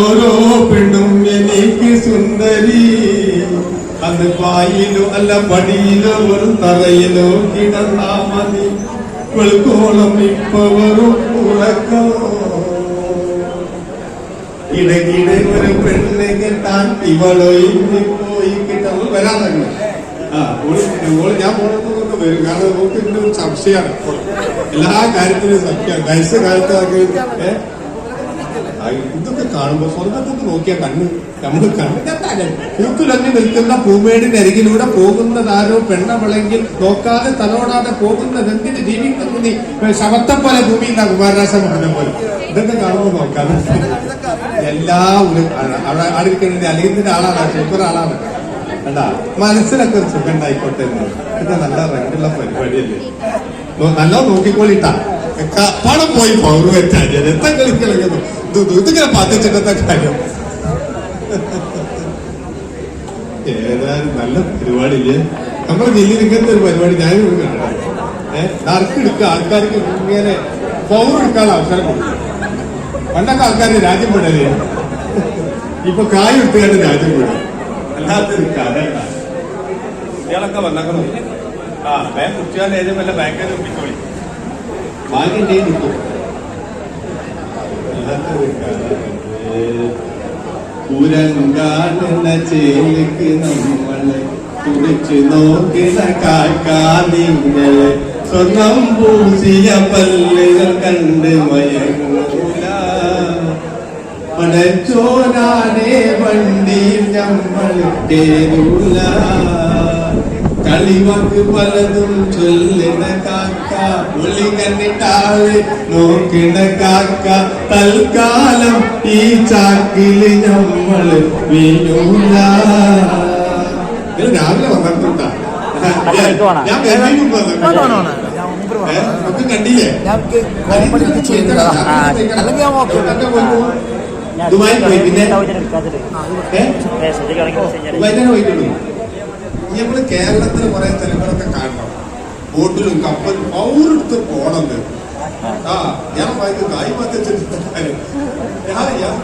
ഓരോ പെണ്ണും എനിക്ക് സുന്ദരി. അത് പായിലോ അല്ല പടിയിലോ ഒരു തറയിലോ കിടന്നാ മതി. വെളുക്കോളം ഇപ്പൊ വെറും ഉറക്കോ. ഇടയ്ക്കിടെ ഒരു പെണ്ണിനെ കിട്ടാൻ ഇവളോ ഇനി പോയി കിട്ടാൻ വരാൻ തന്നെ ആ ഞാൻ പോണതൊക്കെ വരും. കാരണം നമുക്ക് ഇതിന്റെ ഒരു സംശയമാണ് എല്ലാ കാര്യത്തിലും സംശയമാണ്. വയസ്സ് കാലത്തൊക്കെ ഇതൊക്കെ കാണുമ്പോ സ്വർഗത്തൊക്കെ നോക്കിയാൽ കണ്ണ് നമ്മൾ കണ്ണ് പൂത്തുലഞ്ഞു നിൽക്കുന്ന പൂമേടിനരികിലൂടെ പോകുന്നതാരോ പെണ്ണവളെങ്കിൽ നോക്കാതെ തലോടാതെ പോകുന്നത് എന്തിന് ജീവിക്കുന്നു നീ? ശവത്തെ പോലെ ഭൂമിയിൽ കുമാരനാശം പറഞ്ഞ പോലെ. ഇതൊക്കെ കാണുമ്പോ നോക്കാതെ എല്ലാ ആടിരിക്കുന്ന അലിയുന്നതിന്റെ ആളാണ് സൂപ്പർ ആളാണ് കണ്ടാ? മനസ്സിലൊക്കെ ഒരു സുഖം ഉണ്ടായിക്കോട്ടെ എന്ന്. ഇത് നല്ല റെഡുള്ള പരിപാടിയല്ലേ? നല്ല നോക്കിക്കോളിട്ടാ. പണം പോയി വെച്ചാൽ എത്ര കളിക്കളഞ്ഞു ഇതിങ്ങനെ പതിച്ചിട്ടത്തെ കാര്യം? ഏതായാലും നല്ല പരിപാടിയില്ലേ? നമ്മുടെ ജില്ലയിൽ ഇങ്ങനത്തെ ഒരു പരിപാടി ഞാനും ഏർക്ക് എടുക്കുക. ആൾക്കാർക്ക് ഇങ്ങനെ പവർ എടുക്കാനുള്ള അവസരം കൊടുക്കും. പണ്ടൊക്കെ ആൾക്കാർ രാജ്യം വിടലേ. ഇപ്പൊ കായ് എടുത്തുകൊണ്ട് രാജ്യം വിടും. അല്ലാത്തൊരു കഥ. കുട്ടികളൊക്കെ വന്നേക്കണം ആ ബാങ്ക് കുട്ടികളുടെ ഏതും വല്ല ബാങ്കിൽ നോക്കിക്കോളി ഭാഗ്യം നിൽക്കും അല്ലാത്തൊരു കഥ പുരങ്കാടുന്ന ചേലിക്ക് നമ്മളെ കുടിച്ചു നോക്കിന കാക്കാതിങ്ങളെ സ്വർണം പൂശിയ പല്ലുകൾ കണ്ട് മയങ്ങൂല. പടച്ചോനാനെ വണ്ടിയിൽ നമ്മൾ കേരൂല കളിവാക്ക് പലതും ചൊല്ലിട കാക്ക പുള്ളി കണ്ടിട്ടാൾ നോക്കിട കാക്ക. തൽക്കാലം ഈ ചാക്കിൽ നമ്മൾ വീഴൂല. രാവിലെ വന്നിട്ടുണ്ടാ ഞാൻ കണ്ടില്ലേ? ദുബായിൽ പോയി. പിന്നെ? ദുബായി തന്നെ പോയിട്ടുള്ളൂ നമ്മൾ കേരളത്തിലെ കുറെ സ്ഥലങ്ങളൊക്കെ കാണണം. ബോട്ടിലും കപ്പലും പൗരെടുത്ത് പോണം ആ ഞാൻ വായിക്കും. കായ് പത്തിച്ചിട്ട് ഞാൻ ഞാൻ